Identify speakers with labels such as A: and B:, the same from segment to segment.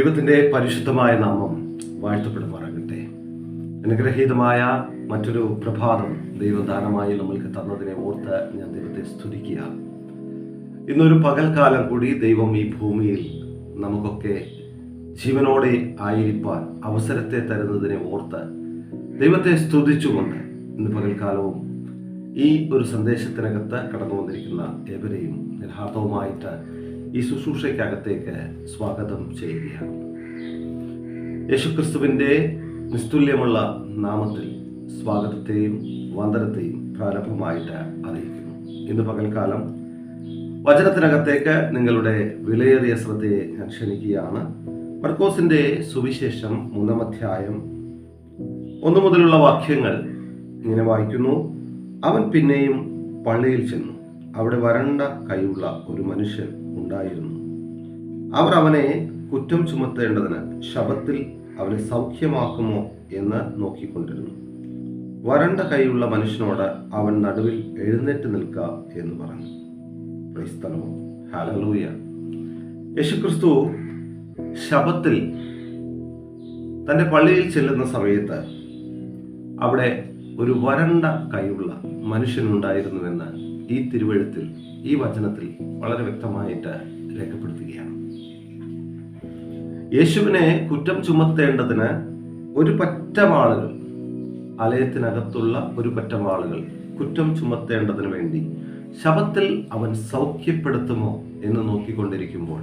A: ദൈവത്തിന്റെ പരിശുദ്ധമായ നാമം വാഴ്ത്തപ്പെടുമാറാകട്ടെ. അനുഗ്രഹീതമായ മറ്റൊരു പ്രഭാതം ദൈവദാനമായി നമ്മൾക്ക് തന്നതിനെ ഓർത്ത് ഞാൻ ദൈവത്തെ സ്തുതിക്കുക. ഇന്നൊരു പകൽക്കാലം കൂടി ദൈവം ഈ ഭൂമിയിൽ നമുക്കൊക്കെ ജീവനോടെ ആയിരിക്കാൻ അവസരത്തെ തരുന്നതിനെ ഓർത്ത് ദൈവത്തെ സ്തുതിച്ചുകൊണ്ട് ഇന്ന് പകൽക്കാലവും ഈ ഒരു സന്ദേശത്തിനകത്ത് കടന്നു വന്നിരിക്കുന്ന ഏവരെയും യഥാർത്ഥവുമായിട്ട് ഈ ശുശ്രൂഷയ്ക്കകത്തേക്ക് സ്വാഗതം ചെയ്യുകയാണ്. യേശുക്രിസ്തുവിന്റെ നിസ്തുല്യമുള്ള നാമത്തിൽ സ്വാഗതത്തെയും വന്ദനത്തെയും പ്രാരംഭമായിട്ട് അറിയിക്കുന്നു. ഇന്ന് പകൽക്കാലം വചനത്തിനകത്തേക്ക് നിങ്ങളുടെ വിലയേറിയ ശ്രദ്ധയെ ഞാൻ ക്ഷണിക്കുകയാണ്. മർക്കോസിന്റെ സുവിശേഷം മൂന്നാം അധ്യായം ഒന്നു മുതലുള്ള വാക്യങ്ങൾ ഇങ്ങനെ വായിക്കുന്നു. അവൻ പിന്നെയും പള്ളിയിൽ ചെന്നു. അവിടെ വരണ്ട കൈയുള്ള ഒരു മനുഷ്യൻ ഉണ്ടായിരുന്നു. അവർ അവനെ കുറ്റം ചുമത്തേണ്ടതിന് ശബത്തിൽ അവനെ സൗഖ്യമാക്കുമോ എന്ന് നോക്കിക്കൊണ്ടിരുന്നു. വരണ്ട കൈയുള്ള മനുഷ്യനോട് അവൻ നടുവിൽ എഴുന്നേറ്റ് നിൽക്കുക എന്ന് പറഞ്ഞു. ക്രൈസ്തലോ ഹാലലൂയ യേശുക്രിസ്തു ശബത്തിൽ തന്റെ പള്ളിയിൽ ചെല്ലുന്ന സമയത്ത് അവിടെ ഒരു വരണ്ട കൈയുള്ള മനുഷ്യനുണ്ടായിരുന്നുവെന്ന് ഈ തിരുവഴുത്തിൽ ഈ വചനത്തിൽ വളരെ വ്യക്തമായിട്ട് രേഖപ്പെടുത്തുകയാണ്. യേശുവിനെ കുറ്റം ചുമത്തേണ്ടതിന് ഒരു പറ്റം ആളുകൾ ആലയത്തിനകത്തുള്ള ഒരു പറ്റം ആളുകൾ കുറ്റം ചുമത്തേണ്ടതിന് വേണ്ടി ശബത്തിൽ അവൻ സൗഖ്യപ്പെടുത്തുമോ എന്ന് നോക്കിക്കൊണ്ടിരിക്കുമ്പോൾ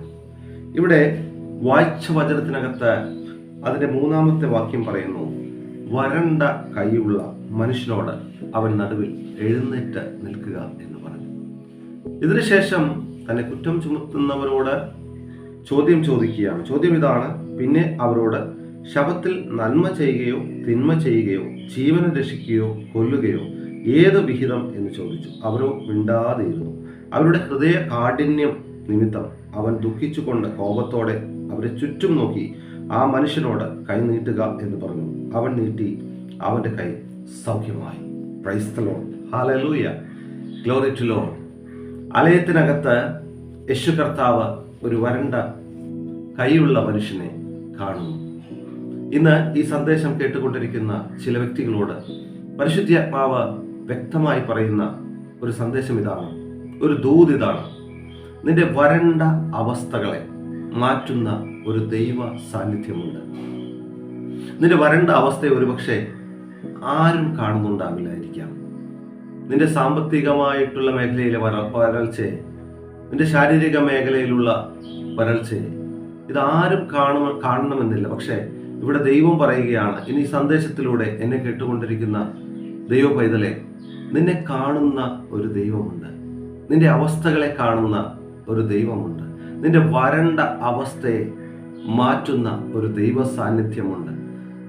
A: ഇവിടെ വായിച്ച വചനത്തിനകത്ത് അതിന്റെ മൂന്നാമത്തെ വാക്യം പറയുന്നു വരണ്ട കൈയുള്ള മനുഷ്യനോട് അവൻ നടുവിൽ എഴുന്നേറ്റ് നിൽക്കുക എന്ന്. ഇതിനുശേഷം തന്നെ കുറ്റം ചുമത്തുന്നവരോട് ചോദ്യം ചോദിക്കുകയാണ്. ചോദ്യം ഇതാണ് പിന്നെ അവരോട് ശവത്തിൽ നന്മ ചെയ്യുകയോ തിന്മ ചെയ്യുകയോ ജീവനെ രക്ഷിക്കുകയോ കൊല്ലുകയോ ഏത് വിഹിതം എന്ന് ചോദിച്ചു. അവരോ മിണ്ടാതെയിരുന്നു അവരുടെ ഹൃദയ കാഠിന്യം നിമിത്തം അവൻ ദുഃഖിച്ചുകൊണ്ട് കോപത്തോടെ അവരെ ചുറ്റും നോക്കി ആ മനുഷ്യനോട് കൈ നീട്ടുക എന്ന് പറഞ്ഞു. അവൻ നീട്ടി അവന്റെ കൈ സൗഖ്യമായി. ക്രൈസ്തലോ ഹാലലൂയ ഗ്ലോറി ടു ആലയത്തിനകത്ത് യശു കർത്താവ് ഒരു വരണ്ട കൈയുള്ള മനുഷ്യനെ കാണുന്നു. ഇന്ന് ഈ സന്ദേശം കേട്ടുകൊണ്ടിരിക്കുന്ന ചില വ്യക്തികളോട് പരിശുദ്ധാത്മാവ് വ്യക്തമായി പറയുന്ന ഒരു സന്ദേശം ഇതാണ്. ഒരു ദൂത് ഇതാണ്. നിന്റെ വരണ്ട അവസ്ഥകളെ മാറ്റുന്ന ഒരു ദൈവ സാന്നിധ്യമുണ്ട്. നിന്റെ വരണ്ട അവസ്ഥയെ ഒരുപക്ഷെ ആരും കാണുന്നുണ്ടാവില്ലായിരിക്കാം. നിന്റെ സാമ്പത്തികമായിട്ടുള്ള മേഖലയിലെ വര വരൾച്ചയെ നിന്റെ ശാരീരിക മേഖലയിലുള്ള വരൾച്ചയെ ഇതാരും കാണും കാണണമെന്നില്ല. പക്ഷേ ഇവിടെ ദൈവം പറയുകയാണ് ഇനി സന്ദേശത്തിലൂടെ എന്നെ കേട്ടുകൊണ്ടിരിക്കുന്ന ദൈവ പൈതലെ നിന്നെ കാണുന്ന ഒരു ദൈവമുണ്ട്. നിന്റെ അവസ്ഥകളെ കാണുന്ന ഒരു ദൈവമുണ്ട്. നിന്റെ വരണ്ട അവസ്ഥയെ മാറ്റുന്ന ഒരു ദൈവ സാന്നിധ്യമുണ്ട്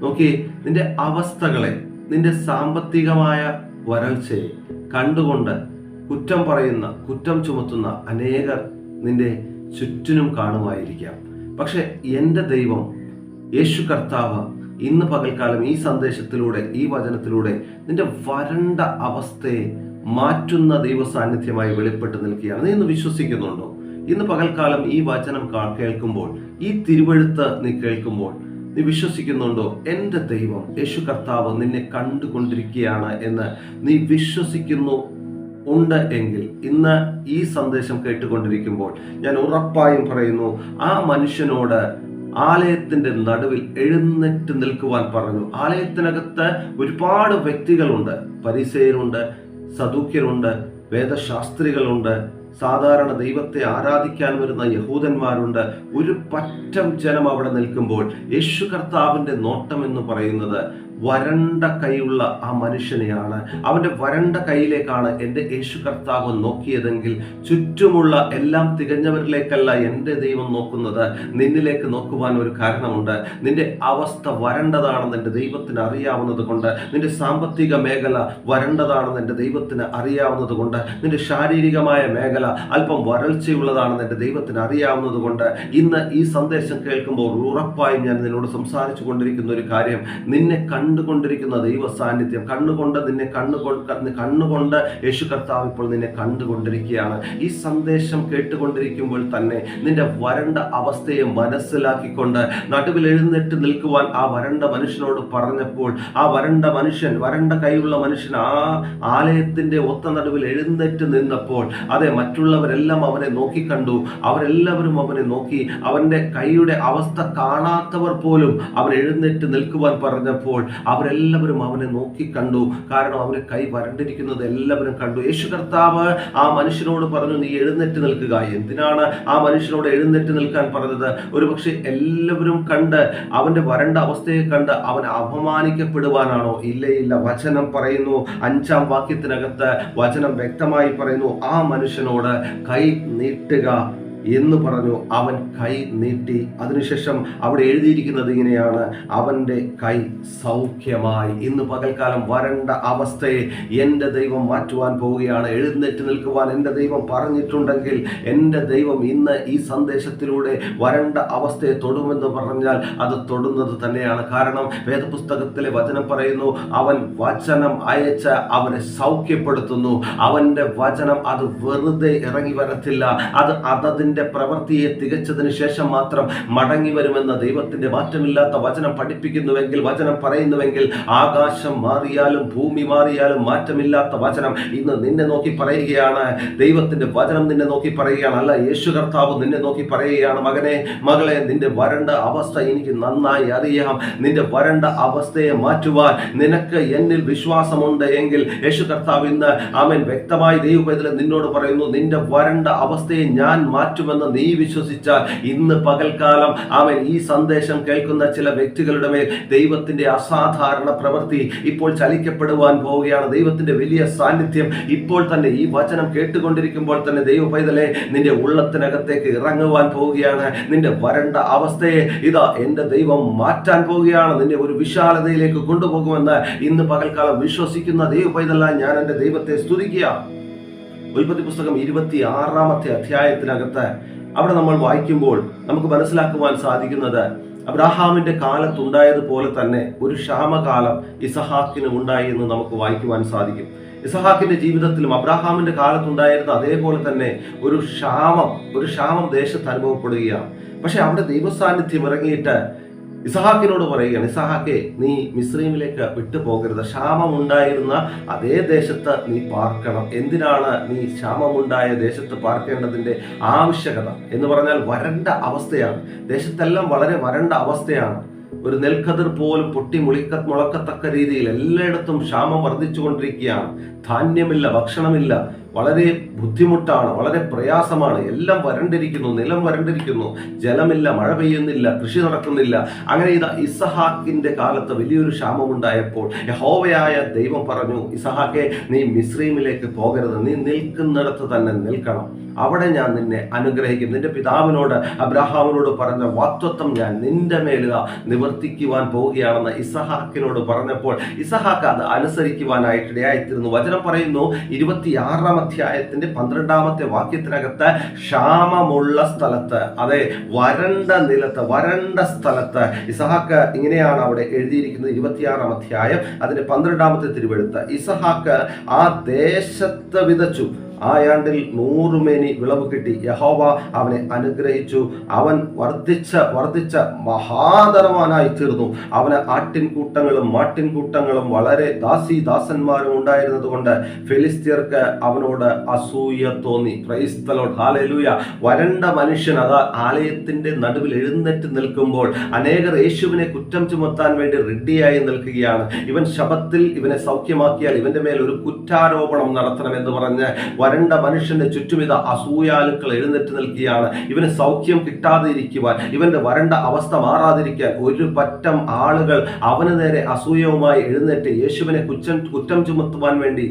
A: നോക്കി നിന്റെ അവസ്ഥകളെ നിന്റെ സാമ്പത്തികമായ വരൾച്ചയെ കണ്ടുകൊണ്ട് കുറ്റം പറയുന്ന കുറ്റം ചുമത്തുന്ന അനേകർ നിന്റെ ചുറ്റിനും കാണുമായിരിക്കാം. പക്ഷെ എന്റെ ദൈവം യേശു കർത്താവ് ഇന്ന് പകൽക്കാലം ഈ സന്ദേശത്തിലൂടെ ഈ വചനത്തിലൂടെ നിന്റെ വരണ്ട അവസ്ഥയെ മാറ്റുന്ന ദൈവ സാന്നിധ്യമായി വെളിപ്പെട്ട് നിൽക്കുകയാണ്. നീ ഇന്ന് വിശ്വസിക്കുന്നുണ്ടോ? ഇന്ന് പകൽക്കാലം ഈ വചനം കേൾക്കുമ്പോൾ ഈ തിരുവഴുത്ത് നീ കേൾക്കുമ്പോൾ നീ വിശ്വസിക്കുന്നുണ്ടോ? എന്റെ ദൈവം യേശു കർത്താവ് നിന്നെ കണ്ടുകൊണ്ടിരിക്കുകയാണ് എന്ന് നീ വിശ്വസിക്കുന്നു ഉണ്ട് എങ്കിൽ ഇന്ന് ഈ സന്ദേശം കേട്ടുകൊണ്ടിരിക്കുമ്പോൾ ഞാൻ ഉറപ്പായും പറയുന്നു ആ മനുഷ്യനോട് ആലയത്തിന്റെ നടുവിൽ എഴുന്നേറ്റ് നിൽക്കുവാൻ പറഞ്ഞു. ആലയത്തിനകത്ത് ഒരുപാട് വ്യക്തികളുണ്ട്. പരിസയരുണ്ട് സദൂക്യരുണ്ട് വേദശാസ്ത്രികളുണ്ട് സാധാരണ ദൈവത്തെ ആരാധിക്കാൻ വരുന്ന യഹൂദന്മാരുണ്ട്. ഒരു പറ്റം ജനം അവിടെ നിൽക്കുമ്പോൾ യേശു കർത്താവിന്റെ നോട്ടം എന്ന് പറയുന്നത് വരണ്ട കൈയുള്ള ആ മനുഷ്യനെയാണ്. അവന്റെ വരണ്ട കൈയിലേക്കാണ് എന്റെ യേശു കർത്താവ് നോക്കിയതെങ്കിൽ ചുറ്റുമുള്ള എല്ലാം തികഞ്ഞവരിലേക്കല്ല എന്റെ ദൈവം നോക്കുന്നത്. നിന്നിലേക്ക് നോക്കുവാൻ ഒരു കാരണമുണ്ട്. നിന്റെ അവസ്ഥ വരണ്ടതാണെന്ന് എന്റെ ദൈവത്തിന് അറിയാവുന്നത് കൊണ്ട് നിന്റെ സാമ്പത്തിക മേഖല വരണ്ടതാണെന്ന് എന്റെ ദൈവത്തിന് അറിയാവുന്നത് കൊണ്ട് നിന്റെ ശാരീരികമായ മേഖല അല്പം വരൾച്ചയുള്ളതാണെന്ന് എന്റെ ദൈവത്തിന് അറിയാവുന്നത് കൊണ്ട് ഇന്ന് ഈ സന്ദേശം കേൾക്കുമ്പോൾ ഉറപ്പായും ഞാൻ നിന്നോട് സംസാരിച്ചു കൊണ്ടിരിക്കുന്ന ഒരു കാര്യം നിന്നെ കണ്ടുകൊണ്ടിരിക്കുന്ന ദൈവസാന്നിധ്യം കണ്ണുകൊണ്ട് നിന്നെ കണ്ണുകൊണ്ട് കണ്ണുകൊണ്ട് യേശു കർത്താവ് ഇപ്പോൾ നിന്നെ കണ്ടുകൊണ്ടിരിക്കുകയാണ്. ഈ സന്ദേശം കേട്ടുകൊണ്ടിരിക്കുമ്പോൾ തന്നെ നിന്റെ വരണ്ട അവസ്ഥയെ മനസ്സിലാക്കിക്കൊണ്ട് നടുവിൽ എഴുന്നേറ്റ് നിൽക്കുവാൻ ആ വരണ്ട മനുഷ്യനോട് പറഞ്ഞപ്പോൾ ആ വരണ്ട മനുഷ്യൻ വരണ്ട കൈയുള്ള മനുഷ്യൻ ആ ആലയത്തിന്റെ ഒത്ത നടുവിൽ എഴുന്നേറ്റ് നിന്നപ്പോൾ അതെ മറ്റുള്ളവരെല്ലാം അവനെ നോക്കിക്കണ്ടു അവരെല്ലാവരും അവനെ നോക്കി. അവന്റെ കൈയുടെ അവസ്ഥ കാണാത്തവർ പോലും അവൻ എഴുന്നേറ്റ് നിൽക്കുവാൻ പറഞ്ഞപ്പോൾ അവരെല്ലാവരും അവനെ നോക്കി കണ്ടു. കാരണം അവന് കൈ വരണ്ടിരിക്കുന്നത് എല്ലാവരും കണ്ടു. യേശു കർത്താവ് ആ മനുഷ്യനോട് പറഞ്ഞു നീ എഴുന്നേറ്റ് നിൽക്കുക. എന്തിനാണ് ആ മനുഷ്യനോട് എഴുന്നേറ്റ് നിൽക്കാൻ പറഞ്ഞത്? ഒരുപക്ഷെ എല്ലാവരും കണ്ട് അവന്റെ വരണ്ട അവസ്ഥയെ കണ്ട് അവൻ അപമാനിക്കപ്പെടുവാനാണോ? ഇല്ല ഇല്ല. വചനം പറയുന്നു. അഞ്ചാം വാക്യത്തിനകത്ത് വചനം വ്യക്തമായി പറയുന്നു. ആ മനുഷ്യനോട് കൈ നീട്ടുക എന്ന് പറഞ്ഞു അവൻ കൈ നീട്ടി. അതിനുശേഷം അവിടെ എഴുതിയിരിക്കുന്നത് ഇങ്ങനെയാണ് അവന്റെ കൈ സൗഖ്യമായി. ഇന്ന് പകൽക്കാലം വരണ്ട അവസ്ഥയെ എന്റെ ദൈവം മാറ്റുവാൻ പോവുകയാണ്. എഴുന്നേറ്റ് നിൽക്കുവാൻ എന്റെ ദൈവം പറഞ്ഞിട്ടുണ്ടെങ്കിൽ എന്റെ ദൈവം ഇന്ന് ഈ സന്ദേശത്തിലൂടെ വരണ്ട അവസ്ഥയെ തൊടുമെന്ന് പറഞ്ഞാൽ അത് തൊടുന്നത് തന്നെയാണ്. കാരണം വേദപുസ്തകത്തിലെ വചനം പറയുന്നു അവൻ വചനം അയച്ച അവനെ സൗഖ്യപ്പെടുത്തുന്നു. അവന്റെ വചനം അത് വെറുതെ ഇറങ്ങി വരത്തില്ല. അത് അതതിന്റെ പ്രവൃത്തിയെ തികച്ചതിന് ശേഷം മാത്രം മടങ്ങി വരുമെന്ന ദൈവത്തിന്റെ മാറ്റമില്ലാത്ത വചനം പഠിപ്പിക്കുന്നുവെങ്കിൽ വചനം പറയുന്നുവെങ്കിൽ ആകാശം മാറിയാലും ഭൂമി മാറിയാലും മാറ്റമില്ലാത്ത വചനം ഇന്ന് നിന്നെ നോക്കി പറയുകയാണ്. ദൈവത്തിന്റെ വചനം നിന്നെ നോക്കി പറയുകയാണ് അല്ല യേശു കർത്താവ് നിന്നെ നോക്കി പറയുകയാണ്. മകനെ മകളെ നിന്റെ വരണ്ട അവസ്ഥ എനിക്ക് നന്നായി അറിയാം. നിന്റെ വരണ്ട അവസ്ഥയെ മാറ്റുവാൻ നിനക്ക് എന്നിൽ വിശ്വാസമുണ്ട് എങ്കിൽ യേശു കർത്താവ് ഇന്ന് ആമൻ വ്യക്തമായി ദൈവപൈതലെ നിന്നോട് പറയുന്നു നിന്റെ വരണ്ട അവസ്ഥയെ ഞാൻ മാറ്റുമെന്ന് നീ വിശ്വസിച്ചാൽ ഇന്ന് പകൽക്കാലം അവൻ ഈ സന്ദേശം കേൾക്കുന്ന ചില വ്യക്തികളുടെ മേൽ ദൈവത്തിന്റെ അസാധാരണ പ്രവൃത്തി ഇപ്പോൾ ചലിക്കപ്പെടുവാൻ പോവുകയാണ്. ദൈവത്തിന്റെ വലിയ സാന്നിധ്യം ഇപ്പോൾ തന്നെ ഈ വചനം കേട്ടുകൊണ്ടിരിക്കുമ്പോൾ തന്നെ ദൈവ പൈതലെ നിന്റെ ഉള്ളത്തിനകത്തേക്ക് ഇറങ്ങുവാൻ പോവുകയാണ്. നിന്റെ വരണ്ട അവസ്ഥയെ ഇതാ എന്റെ ദൈവം മാറ്റാൻ പോവുകയാണ്. നിന്നെ ഒരു വിശാലതയിലേക്ക് കൊണ്ടുപോകുമെന്ന് ഇന്ന് പകൽക്കാലം വിശ്വസിക്കുന്ന ദൈവ പൈതല ഞാൻ എന്റെ ദൈവത്തെ സ്തുതിക്കുക. ഉൽപ്പത്തി പുസ്തകം ഇരുപത്തി ആറാമത്തെ അധ്യായത്തിനകത്ത് അവിടെ നമ്മൾ വായിക്കുമ്പോൾ നമുക്ക് മനസ്സിലാക്കുവാൻ സാധിക്കുന്നത് അബ്രാഹാമിന്റെ കാലത്തുണ്ടായതുപോലെ തന്നെ ഒരു ക്ഷാമകാലം ഇസഹാക്കിന് ഉണ്ടായി എന്ന് നമുക്ക് വായിക്കുവാൻ സാധിക്കും. ഇസഹാക്കിന്റെ ജീവിതത്തിലും അബ്രാഹാമിന്റെ കാലത്തുണ്ടായിരുന്ന അതേപോലെ തന്നെ ഒരു ക്ഷാമം ഒരു ക്ഷാമം ദേശത്ത് അനുഭവപ്പെടുകയാണ്. പക്ഷെ അവിടെ ദൈവസാന്നിധ്യം ഇറങ്ങിയിട്ട് ഇസഹാക്കിനോട് പറയുകയാണ് ഇസഹാക്കെ നീ മിസ്രീമിലേക്ക് വിട്ടു പോകരുത് ക്ഷാമമുണ്ടായിരുന്ന അതേ ദേശത്ത് നീ പാർക്കണം. എന്തിനാണ് നീ ക്ഷാമമുണ്ടായ ദേശത്ത് പാർക്കേണ്ടതിന്റെ ആവശ്യകത? എന്ന് പറഞ്ഞാൽ വരണ്ട അവസ്ഥയാണ്. ദേശത്തെല്ലാം വളരെ വരണ്ട അവസ്ഥയാണ്. ഒരു നെൽക്കതിർ പോലും പൊട്ടി മുളിക്ക മുളക്കത്തക്ക രീതിയിൽ എല്ലായിടത്തും ക്ഷാമം വർദ്ധിച്ചുകൊണ്ടിരിക്കുകയാണ്. ധാന്യമില്ല ഭക്ഷണമില്ല വളരെ ബുദ്ധിമുട്ടാണ് വളരെ പ്രയാസമാണ്. എല്ലാം വരണ്ടിരിക്കുന്നു നിലം വരണ്ടിരിക്കുന്നു. ജലമില്ല മഴ പെയ്യുന്നില്ല കൃഷി നടക്കുന്നില്ല. അങ്ങനെ ഇതാ ഇസഹാക്കിന്റെ കാലത്ത് വലിയൊരു ക്ഷാമമുണ്ടായപ്പോൾ ഹോവയായ ദൈവം പറഞ്ഞു ഇസഹാക്കെ നീ മിസ്രീമിലേക്ക് പോകരുത്. നീ നിൽക്കുന്നിടത്ത് തന്നെ നിൽക്കണം. അവിടെ ഞാൻ നിന്നെ അനുഗ്രഹിക്കും. നിന്റെ പിതാവിനോട് അബ്രഹാമിനോട് പറഞ്ഞ വാക്തത്വം ഞാൻ നിന്റെ മേലുക നിവർത്തിക്കുവാൻ പോവുകയാണെന്ന് ഇസഹാക്കിനോട് പറഞ്ഞപ്പോൾ ഇസഹാക്ക് അത് അനുസരിക്കുവാനായിട്ട് ഇടയായിത്തീരുന്നു വചനം പറയുന്നു ഇരുപത്തിയാറാം അധ്യായത്തിന്റെ പന്ത്രണ്ടാമത്തെ വാക്യത്തിനകത്ത് ക്ഷാമമുള്ള സ്ഥലത്ത് അതെ വരണ്ട നിലത്ത് വരണ്ട സ്ഥലത്ത്. ഇസഹാക്ക് ഇങ്ങനെയാണ് അവിടെ എഴുതിയിരിക്കുന്നത് ഇരുപത്തിയാറാം അധ്യായം അതിന്റെ പന്ത്രണ്ടാമത്തെ തിരുവെഴുത്ത്. ഇസഹാക്ക് ആ ദേശത്ത് വിതച്ചു. ആ ആണ്ടിൽ നൂറുമേനി വിളവ് കിട്ടി. യഹോവ അവനെ അനുഗ്രഹിച്ചു. അവൻ വർദ്ധിച്ച വർദ്ധിച്ച മഹാധനവാനായി തീർന്നു. അവന് ആട്ടിൻകൂട്ടങ്ങളും മാട്ടിൻകൂട്ടങ്ങളും വളരെ ദാസി ദാസന്മാരും ഉണ്ടായിരുന്നത് കൊണ്ട് ഫിലിസ്തീർക്ക് അവനോട് അസൂയ തോന്നി. ക്രൈസ്തലോട് ഹാലലൂയ വരണ്ട മനുഷ്യൻ അത് ആലയത്തിന്റെ നടുവിൽ എഴുന്നേറ്റ് നിൽക്കുമ്പോൾ അനേകർ യേശുവിനെ കുറ്റം ചുമത്താൻ വേണ്ടി റെഡിയായി നിൽക്കുകയാണ്. ഇവൻ ശബത്തിൽ ഇവനെ സൗഖ്യമാക്കിയാൽ ഇവന്റെ മേൽ ഒരു കുറ്റാരോപണം നടത്തണം എന്ന് പറഞ്ഞ് വരണ്ട മനുഷ്യന്റെ ചുറ്റുമിത അസൂയാലുക്കൾ എഴുന്നേറ്റ് നിൽക്കുകയാണ്. ഇവന് സൗഖ്യം കിട്ടാതെ ഇരിക്കുവാൻ ഇവന്റെ വരണ്ട അവസ്ഥ മാറാതിരിക്കാൻ ഒരു പറ്റം ആളുകൾ അവന് നേരെ അസൂയവുമായി എഴുന്നേറ്റ് യേശുവിനെ കുറ്റം കുറ്റം ചുമത്തുവാൻ വേണ്ടി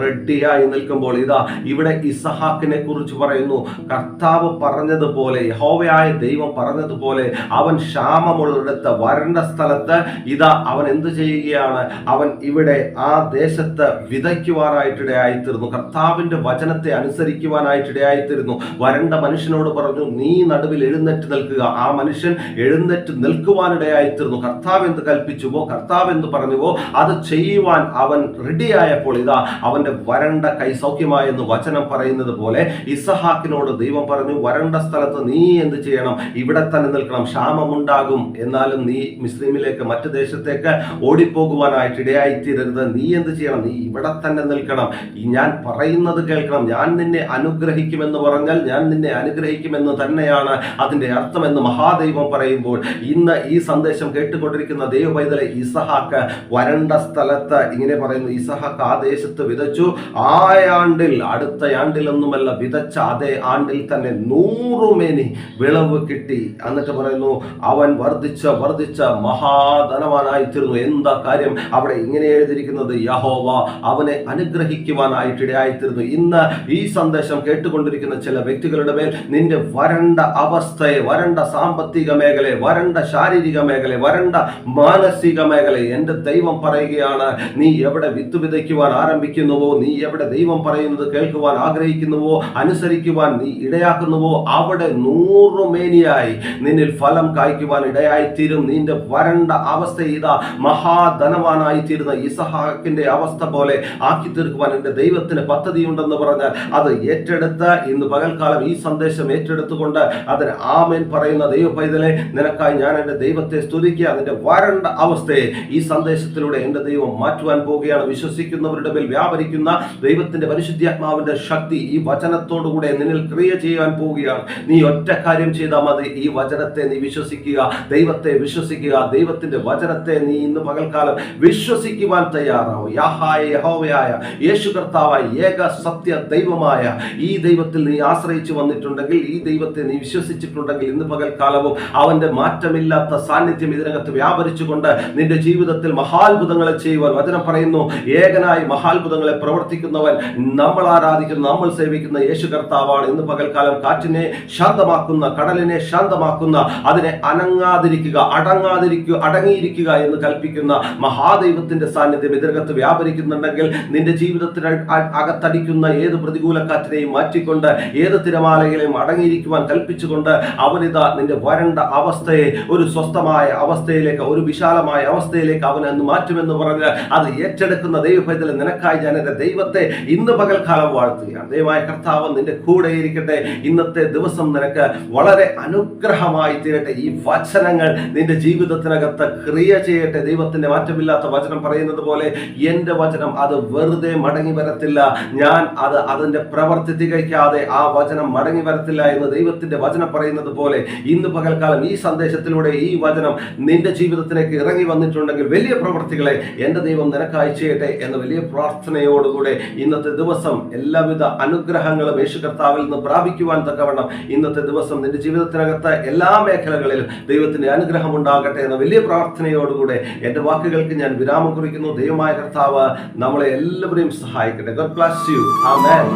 A: റെഡിയായി നിൽക്കുമ്പോൾ ഇതാ ഇവിടെ ഇസഹാക്കിനെ കുറിച്ച് പറയുന്നു. കർത്താവ് പറഞ്ഞതുപോലെ യഹോവയായ ദൈവം പറഞ്ഞതുപോലെ അവൻ ക്ഷാമമുള്ളിടത്ത് വരണ്ട സ്ഥലത്ത് ഇതാ അവൻ എന്ത് ചെയ്യുകയാണ്? അവൻ ഇവിടെ ആ ദേശത്ത് വിതയ്ക്കുവാനായിട്ടിടയായിത്തീർന്നു കർത്താവിന്റെ വചനം വചനത്തെ അനുസരിക്കുവാനായിട്ട് ഇടയായിത്തീരുന്നു വരണ്ട മനുഷ്യനോട് പറഞ്ഞു നീ നടുവിൽ എഴുന്നേറ്റ് നിൽക്കുക. ആ മനുഷ്യൻ എഴുന്നേറ്റ് നിൽക്കുവാനിടയായിത്തീർന്നു കർത്താവ് എന്ത് കൽപ്പിച്ചുവോ കർത്താവ് എന്ത് പറഞ്ഞുവോ അത് ചെയ്യുവാൻ അവൻ റെഡിയായപ്പോൾ ഇതാ അവന്റെ വരണ്ട കൈ സൗഖ്യമായെന്ന് വചനം പറയുന്നത് പോലെ ഇസഹാക്കിനോട് ദൈവം പറഞ്ഞു വരണ്ട സ്ഥലത്ത് നീ എന്ത് ചെയ്യണം? ഇവിടെ തന്നെ നിൽക്കണം. ക്ഷാമമുണ്ടാകും. എന്നാലും നീ മുസ്ലിമിലേക്ക് മറ്റു ദേശത്തേക്ക് ഓടിപ്പോകുവാനായിട്ട് ഇടയായിത്തീരരുത് നീ എന്ത് ചെയ്യണം? നീ ഇവിടെ തന്നെ നിൽക്കണം. ഞാൻ പറയുന്നത് കേൾക്കണം ഞാൻ നിന്നെ അനുഗ്രഹിക്കുമെന്ന് പറഞ്ഞാൽ ഞാൻ നിന്നെ അനുഗ്രഹിക്കുമെന്ന് തന്നെയാണ് അതിന്റെ അർത്ഥമെന്ന് മഹാദൈവം പറയുമ്പോൾ ഇന്ന് ഈ സന്ദേശം കേട്ടുകൊണ്ടിരിക്കുന്ന ദൈവപൈതലെ ഇസഹാക്ക് വരണ്ട സ്ഥലത്ത് ഇങ്ങനെ പറയുന്നു ഇസഹാക്ക് ആ ദേശത്ത് വിതച്ചു. ആയാണ്ടിൽ അടുത്ത ആണ്ടിലൊന്നുമല്ല വിതച്ച അതേ ആണ്ടിൽ തന്നെ നൂറുമേനി വിളവ് കിട്ടി. എന്നിട്ട് പറയുന്നു അവൻ വർദ്ധിച്ച വർദ്ധിച്ച മഹാധനവാനായി തീർന്നു എന്താ കാര്യം? അവിടെ ഇങ്ങനെ എഴുതിയിരിക്കുന്നത് യഹോവ അവനെ അനുഗ്രഹിക്കുവാനായിട്ട് ഇടയായിത്തീർന്നു. ഇന്ന് ഈ സന്ദേശം കേട്ടുകൊണ്ടിരിക്കുന്ന ചില വ്യക്തികളുടെ മേൽ നിന്റെ വരണ്ട അവസ്ഥയെ വരണ്ട സാമ്പത്തിക മേഖലയെ വരണ്ട ശാരീരിക മേഖലയെ വരണ്ട മാനസിക മേഖലയെ എന്റെ ദൈവം പറയുകയാണ്. നീ എവിടെ വിത്ത് വിതയ്ക്കുവാൻ ആരംഭിക്കുന്നുവോ നീ എവിടെ ദൈവം പറയുന്നത് കേൾക്കുവാൻ ആഗ്രഹിക്കുന്നുവോ അനുസരിക്കുവാൻ നീ ഇടയാക്കുന്നുവോ അവിടെ നൂറുമേനിയായി നിന്നിൽ ഫലം കായ്ക്കുവാൻ ഇടയായിത്തീരും. നിന്റെ വരണ്ട അവസ്ഥ ഇതാ മഹാധനവാനായി തീരുന്ന ഇസഹാക്കിന്റെ അവസ്ഥ പോലെ ആക്കി തീർക്കുവാൻ എന്റെ ദൈവത്തിന് പദ്ധതിയുണ്ടെന്ന് പറഞ്ഞാൽ അത് ഏറ്റെടുത്ത് ഇന്ന് പകൽക്കാലം ഈ സന്ദേശം ഏറ്റെടുത്തുകൊണ്ട് അതിന് ആമേൻ പറയുന്ന ദൈവ പൈതലെ നിനക്കായി ഞാൻ എന്റെ ദൈവത്തെ സ്തുതിക്കുക അതിന്റെ വരണ്ട അവസ്ഥയെ ഈ സന്ദേശത്തിലൂടെ എന്റെ ദൈവം മാറ്റുവാൻ പോവുകയാണ് വിശ്വസിക്കുന്നവരുടെ മേൽ വ്യാപരിക്കുന്ന ദൈവത്തിന്റെ പരിശുദ്ധാത്മാവിന്റെ ശക്തി ഈ വചനത്തോടുകൂടെ നിന്നിൽ ക്രിയ ചെയ്യാൻ പോവുകയാണ് നീ ഒറ്റ കാര്യം ചെയ്താൽ മതി. ഈ വചനത്തെ നീ വിശ്വസിക്കുക ദൈവത്തെ വിശ്വസിക്കുക ദൈവത്തിന്റെ വചനത്തെ നീ ഇന്ന് പകൽക്കാലം വിശ്വസിക്കുവാൻ തയ്യാറാവും. യാഹായ യഹോവയായ യേശു കർത്താവായ ഏക സത്യ ദൈവമായ ഈ ദൈവത്തിൽ നീ ആശ്രയിച്ചു വന്നിട്ടുണ്ടെങ്കിൽ ഈ ദൈവത്തെ നീ വിശ്വസിച്ചിട്ടുണ്ടെങ്കിൽ ഇന്ന് പകൽക്കാലവും അവന്റെ മാറ്റമില്ലാത്ത സാന്നിധ്യം ഇതിനകത്ത് വ്യാപരിച്ചുകൊണ്ട് നിന്റെ ജീവിതത്തിൽ മഹാത്ഭുതങ്ങളെ ചെയ്യുവാൻ വചനം പറയുന്നു. ഏകനായി മഹാത്ഭുതങ്ങളെ പ്രവർത്തിക്കുന്നവൻ നമ്മൾ ആരാധിക്കുന്ന നമ്മൾ സേവിക്കുന്ന യേശു കർത്താവാണ്. ഇന്ന് പകൽക്കാലം കാറ്റിനെ ശാന്തമാക്കുന്ന കടലിനെ ശാന്തമാക്കുന്ന അതിനെ അനങ്ങാതിരിക്കുക അടങ്ങാതിരിക്കുക അടങ്ങിയിരിക്കുക എന്ന് കൽപ്പിക്കുന്ന മഹാദൈവത്തിന്റെ സാന്നിധ്യം ഇതിനകത്ത് വ്യാപരിക്കുന്നുണ്ടെങ്കിൽ നിന്റെ ജീവിതത്തിന് അകത്തടിക്കുന്ന ഏത് പ്രതികൂല കാറ്റിനെയും മാറ്റിക്കൊണ്ട് ഏത് തിരമാലകളെയും അടങ്ങിയിരിക്കുവാൻ കൽപ്പിച്ചുകൊണ്ട് അവനിതാ നിന്റെ വരണ്ട അവസ്ഥയെ ഒരു സ്വസ്ഥമായ അവസ്ഥയിലേക്ക് ഒരു വിശാലമായ അവസ്ഥയിലേക്ക് അവൻ അന്ന് മാറ്റുമെന്ന് പറഞ്ഞ് അത് ഏറ്റെടുക്കുന്ന ദൈവഭയത്തിൽ നിനക്കായി ഞാൻ എന്റെ ദൈവത്തെ ഇന്ന് പകൽക്കാലം വാഴ്ത്തുകയാണ്. ദൈവമായ കർത്താവ് നിന്റെ കൂടെ ഇരിക്കട്ടെ. ഇന്നത്തെ ദിവസം നിനക്ക് വളരെ അനുഗ്രഹമായി തീരട്ടെ. ഈ വചനങ്ങൾ നിന്റെ ജീവിതത്തിനകത്ത് ക്രിയ ചെയ്യട്ടെ. ദൈവത്തിന്റെ മാറ്റമില്ലാത്ത വചനം പറയുന്നത് പോലെ എന്റെ വചനം അത് വെറുതെ മടങ്ങി വരത്തില്ല. ഞാൻ അത് അതിന്റെ പ്രവർത്തി തികയ്ക്കാതെ ആ വചനം മടങ്ങി വരത്തില്ല എന്ന് ദൈവത്തിന്റെ വചനം പറയുന്നത് പോലെ ഇന്ന് പകൽക്കാലം ഈ സന്ദേശത്തിലൂടെ ഈ വചനം നിന്റെ ജീവിതത്തിലേക്ക് ഇറങ്ങി വന്നിട്ടുണ്ടെങ്കിൽ വലിയ പ്രവർത്തികളെ എന്റെ ദൈവം നിനക്ക് അയച്ചേട്ടെ എന്ന വലിയ പ്രാർത്ഥനയോടുകൂടെ ഇന്നത്തെ ദിവസം എല്ലാവിധ അനുഗ്രഹങ്ങളും യേശു കർത്താവിൽ നിന്ന് പ്രാപിക്കുവാൻ തക്കവണ്ണം ഇന്നത്തെ ദിവസം നിന്റെ ജീവിതത്തിനകത്ത് എല്ലാ മേഖലകളിലും ദൈവത്തിന്റെ അനുഗ്രഹം ഉണ്ടാകട്ടെ എന്ന വലിയ പ്രാർത്ഥനയോടുകൂടെ എന്റെ വാക്കുകൾക്ക് ഞാൻ വിരാമം കുറിക്കുന്നു. ദൈവമായ കർത്താവ് നമ്മളെ എല്ലാവരെയും സഹായിക്കട്ടെ. ഗോഡ് ബ്ലസ് യു ആമേൻ